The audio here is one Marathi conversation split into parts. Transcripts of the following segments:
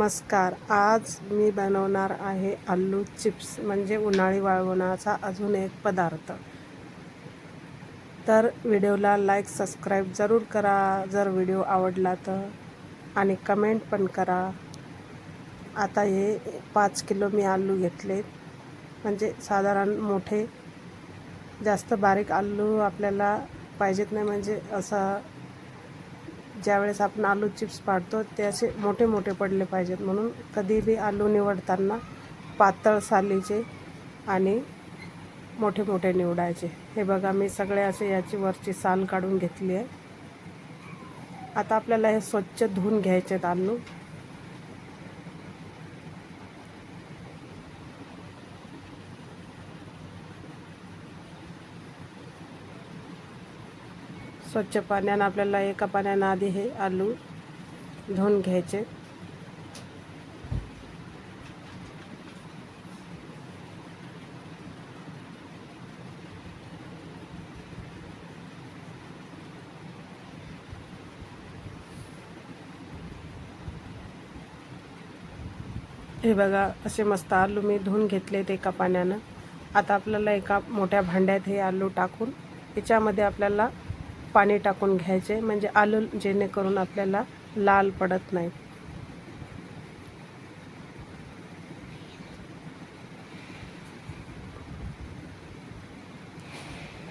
नमस्कार. आज मी बनवणार आहे आलू चिप्स म्हणजे उन्हाळी वाळवणाचा अजून एक पदार्थ. तर व्हिडिओला लाईक सबस्क्राईब जरूर करा. जर व्हिडिओ आवडला तर आणि कमेंट पण करा. आता हे पाच किलो मी आलू घेतले. म्हणजे साधारण मोठे जास्त बारीक आलू आपल्याला पाहिजेत नाही. म्हणजे असं ज्यावेळेस आपण आलू चिप्स पाडतो ते असे मोठे मोठे पडले पाहिजेत. म्हणून कधीबी आलू निवडताना पातळ सालीचे आणि मोठे मोठे निवडायचे. हे बघा मी सगळे असे याची वरची साल काढून घेतली आहे. आता आपल्याला हे स्वच्छ धुवून घ्यायचे आहेत आलू. स्वच्छ पाण्यानं आपल्याला एका पाण्यानं आधी हे आलू धुवून घ्यायचे. हे बघा असे मस्त आलू मी धुवून घेतलेत एका पाण्यानं. आता आपल्याला एका मोठ्या भांड्यात हे आलू टाकून याच्यामध्ये आपल्याला पाणी टाकून घ्यायचे म्हणजे आलू जेणेकरून आपल्याला लाल पडत नाही.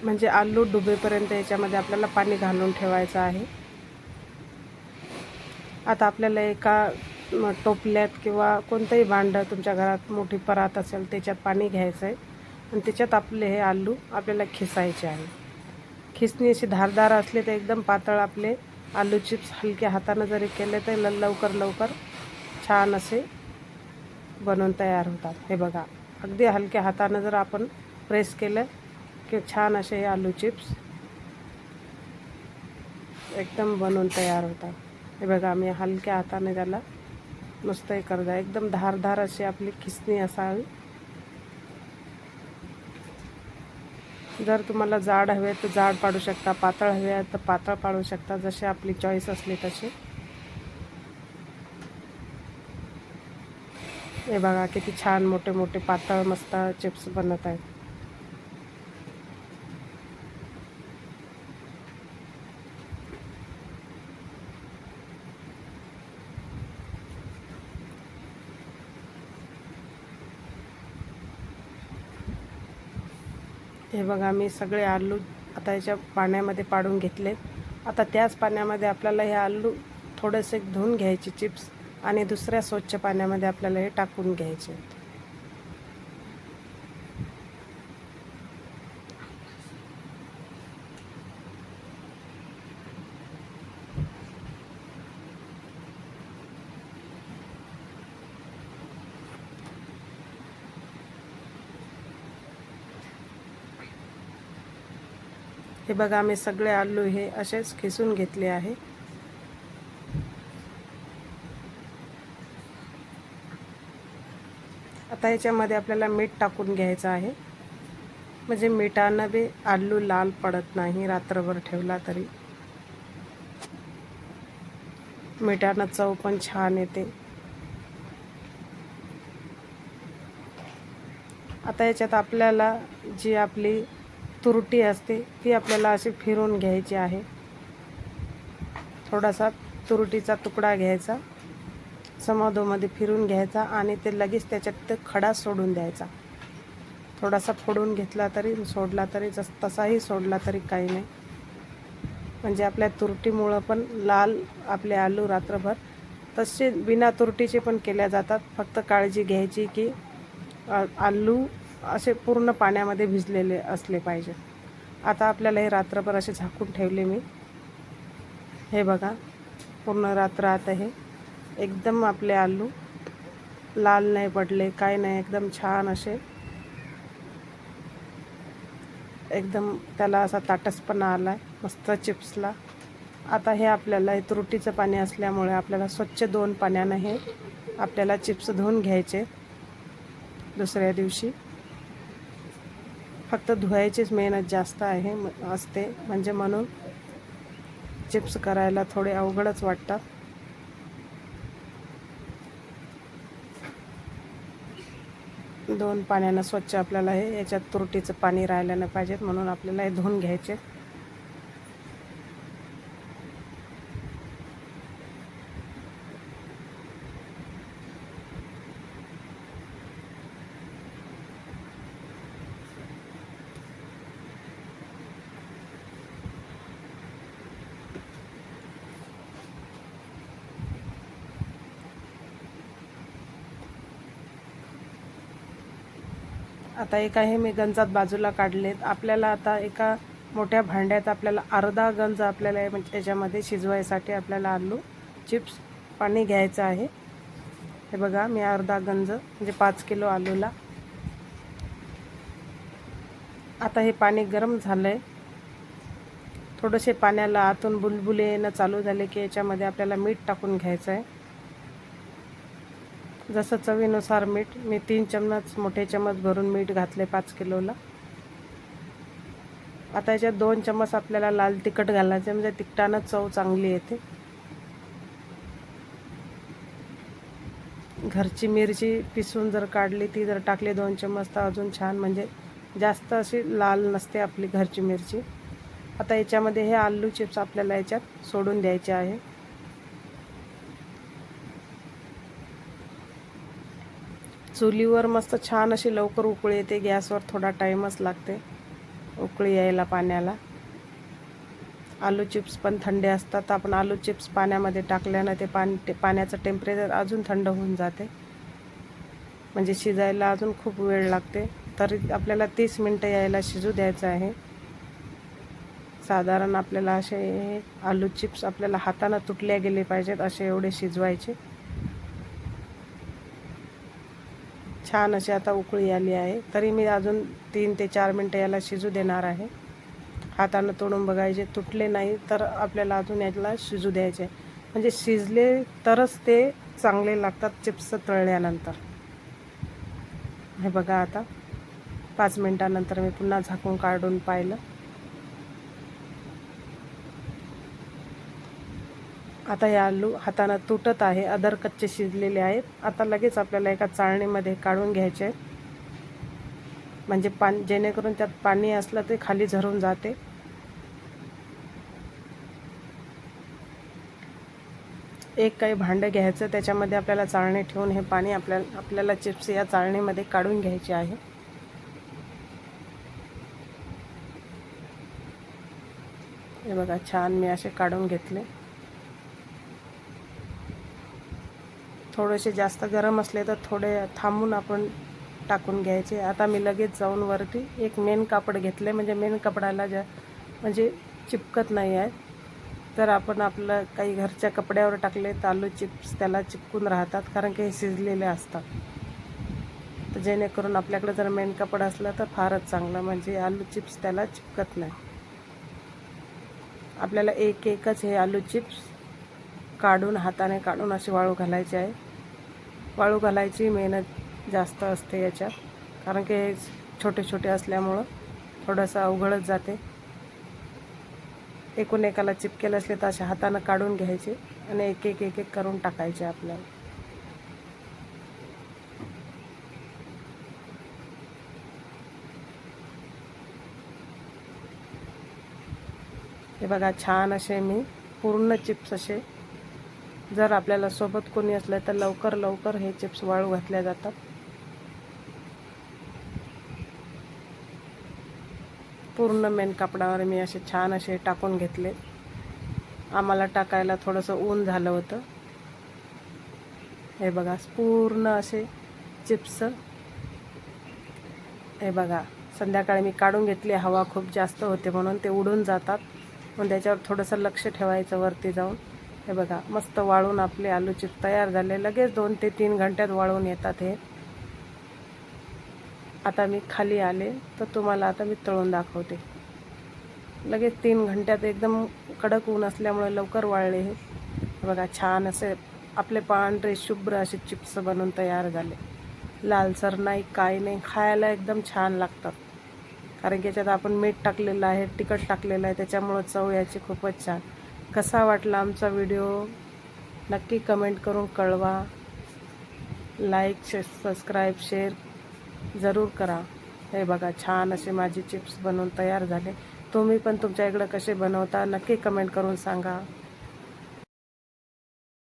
म्हणजे आलू डुबेपर्यंत याच्यामध्ये आपल्याला पाणी घालून ठेवायचं आहे. आता आपल्याला एका टोपल्यात किंवा कोणतंही भांडं तुमच्या घरात मोठी परात असेल त्याच्यात पाणी घ्यायचं आहे आणि त्याच्यात आपले हे आलू आपल्याला खिसायचे आहे. खिसणी अशी धारदार असले तर एकदम पातळ आपले आलू चिप्स हलक्या हातानं जरी केले तर लवकर लवकर छान असे बनवून तयार होतात. हे बघा अगदी हलक्या हातानं जर आपण प्रेस केलं की छान असे हे आलू चिप्स एकदम बनवून तयार होतात. हे बघा मी हलक्या हाताने त्याला नुसतं हे करता एकदम धारधार अशी आपली खिसणी असावी. जर तुम्हाला जाड हवे तर जाड पाडू शकता. पातळ हवे तर पातळ पाडू शकता. जसे आपली चॉईस असली तशी. हे बघा किती छान मोठे मोठे पातळ मस्त चिप्स बनत आहेत. हे बघा मी सगळे आलू आता याच्या पाण्यामध्ये पाडून घेतले. आता त्याच पाण्यामध्ये आपल्याला हे आलू थोडेसे धुवून घ्यायचे चिप्स आणि दुसऱ्या स्वच्छ पाण्यामध्ये आपल्याला हे टाकून घ्यायचे. हे बघा मी सगळे आलू हे असेच खिसून घेतले आहे. आता याच्यामध्ये आपल्याला मीठ टाकून घ्यायचं आहे. म्हणजे मिठानं बी आलू लाल पडत नाही रात्रभर ठेवला तरी. मिठानं चव पण छान येते. आता याच्यात आपल्याला जी आपली तुरटी असते ती आपल्याला अशी फिरून घ्यायची आहे. थोडासा तुरटीचा तुकडा घ्यायचा समाधोमध्ये फिरून घ्यायचा आणि ते लगेच त्याच्यात ते खडा सोडून द्यायचा. थोडासा फोडून घेतला तरी सोडला तरी जस तसाही सोडला तरी काही नाही. म्हणजे आपल्या तुरटीमुळं पण लाल आपले आलू रात्रभर तसे बिना तुरटीचे पण केल्या जातात. फक्त काळजी घ्यायची की आलू असे पूर्ण पाण्यामध्ये भिजलेले असले पाहिजे. आता आपल्याला हे रात्रभर असे झाकून ठेवले मी. हे बघा पूर्ण रात्र आता हे एकदम आपले आलू लाल नाही पडले काय नाही एकदम छान असे. एकदम त्याला असा ताटसपणा आला आहे मस्त चिप्सला. आता हे आपल्याला हे त्रुटीचं पाणी असल्यामुळे आपल्याला स्वच्छ दोन पाण्यानं हे आपल्याला चिप्स धुवून घ्यायचे दुसऱ्या दिवशी. फक्त धुवायचीच मेहनत जास्त आहे असते. म्हणजे म्हणून चिप्स करायला थोडे अवघडच वाटतात. दोन पाण्यानं स्वच्छ आपल्याला हे याच्यात तुरटीचं पाणी राहिलं नाही पाहिजेत म्हणून आपल्याला हे धुवून घ्यायचे. आता एक आहे मी गंजात बाजूला काढलेत. आपल्याला आता एका मोठ्या भांड्यात आपल्याला अर्धा गंज आपल्याला म्हणजे त्याच्यामध्ये शिजवायसाठी आपल्याला आलू चिप्स पाणी घ्यायचं आहे. हे बघा मी अर्धा गंज म्हणजे पाच किलो आलूला. आता हे पाणी गरम झालं आहे थोडेसे पाण्याला आतून बुलबुले येणं चालू झाले की याच्यामध्ये आपल्याला मीठ टाकून घ्यायचं आहे जसं चवीनुसार मीठ मी तीन चम्मच मोठे चम्मच भरून मीठ घातले पाच किलोला. आता याच्यात दोन चम्मच आपल्याला लाल तिखट घालायचे म्हणजे तिखटानं चव चांगली येते. घरची मिरची पिसून जर काढली ती जर टाकली दोन चम्मच तर अजून छान म्हणजे जास्त अशी लाल नसते आपली घरची मिरची. आता याच्यामध्ये हे आलू चिप्स आपल्याला याच्यात सोडून द्यायचे आहे. चुलीवर मस्त छान अशी लवकर उकळी येते. गॅसवर थोडा टाईमच लागते उकळी यायला पाण्याला. आलू चिप्स पण थंडे असतात. आपण आलू चिप्स पाण्यामध्ये टाकल्यानं ते पाणी ते पाण्याचं टेम्परेचर अजून थंड होऊन जाते. म्हणजे शिजायला अजून खूप वेळ लागते. तरी आपल्याला तीस मिनटं यायला शिजू द्यायचं आहे. साधारण आपल्याला असे आलू चिप्स आपल्याला हातानं तुटल्या गेले पाहिजेत असे एवढे शिजवायचे. छान अशी आता उकळी आली आहे. तरी मी अजून तीन ते चार मिनटं याला शिजू देणार आहे. हातानं तोडून बघायचे. तुटले नाही तर आपल्याला अजून याला शिजू द्यायचे. म्हणजे शिजले तरच ते चांगले लागतात चिप्स तळल्यानंतर. हे बघा आता. पाच मिनटानंतर मी पुन्हा झाकून काढून पाहिलं. आता हे आलू हातानं तुटत आहे अदर कच्चे शिजलेले आहेत. आता लगेच आपल्याला एका चाळणीमध्ये काढून घ्यायचे आहेत. म्हणजे पाणी जेणेकरून त्यात पाणी असलं ते खाली झरून जाते. एक काही भांडं घ्यायचं त्याच्यामध्ये आपल्याला चाळणी ठेवून हे पाणी आपल्याला आपल्याला चिप्स या चाळणीमध्ये काढून घ्यायचे आहे. हे बघा छान मी असे काढून घेतले. थोडेसे जास्त गरम असले तर थोडे थांबून आपण टाकून घ्यायचे. आता मी लगेच जाऊन वरती एक मेन कापड घेतले म्हणजे मेन कपड्याला ज्या म्हणजे चिपकत नाही आहे. तर आपण आपलं काही घरच्या कपड्यावर टाकले तर आलू चिप्स त्याला चिपकून राहतात कारण की हे शिजलेले असतात. तर जेणेकरून आपल्याकडे जर मेन कपड असलं तर फारच चांगलं. म्हणजे आलू चिप्स त्याला चिपकत नाही. आपल्याला एक एकच हे आलू चिप्स काढून हाताने काढून असे वाळू घालायचे आहे. वाळू घालायची मेहनत जास्त असते याच्यात कारण की हे छोटे छोटे असल्यामुळं थोडंसं अवघडच जाते. एकूण एकाला चिपकेले असले तर अशा हातानं काढून घ्यायचे आणि एक एक एक एक करून टाकायचे आपल्याला. हे बघा छान असे मी पूर्ण चिप्स असे जर आपल्याला सोबत कोणी असलं तर लवकर लवकर हे चिप्स वाळू घातल्या जातात. पूर्ण मेन कापडावर मी असे छान असे टाकून घेतले. आम्हाला टाकायला थोडंसं ऊन झालं होतं. हे बघा पूर्ण असे चिप्स. हे बघा संध्याकाळी मी काढून घेतली हवा खूप जास्त होते म्हणून ते उडून जातात. मग त्याच्यावर थोडंसं लक्ष ठेवायचं वरती जाऊन. हे बघा मस्त वाळून आपले आलू चिप्स तयार झाले. लगेच दोन ते तीन घंट्यात वाळून येतात हे. आता मी खाली आले तर तुम्हाला आता मी तळून दाखवते. लगेच तीन घंट्यात एकदम कडक ऊन असल्यामुळे लवकर वाळले हे. बघा छान असे आपले पांढरे शुभ्र असे चिप्स बनवून तयार झाले. लालसर नाही काय नाही खायला एकदम छान लागतात. कारण की याच्यात आपण मीठ टाकलेलं आहे तिखट टाकलेलं आहे त्याच्यामुळं चव याची खूपच छान. कसा वाटला आमचा व्हिडिओ? नक्की कमेंट करून कळवा. लाईक शे सबस्क्राईब शेअर जरूर करा. हे बघा छान असे माझे चिप्स बनवून तयार झाले. तुम्ही पण तुमच्या इकडं कसे बनवता नक्की कमेंट करून सांगा.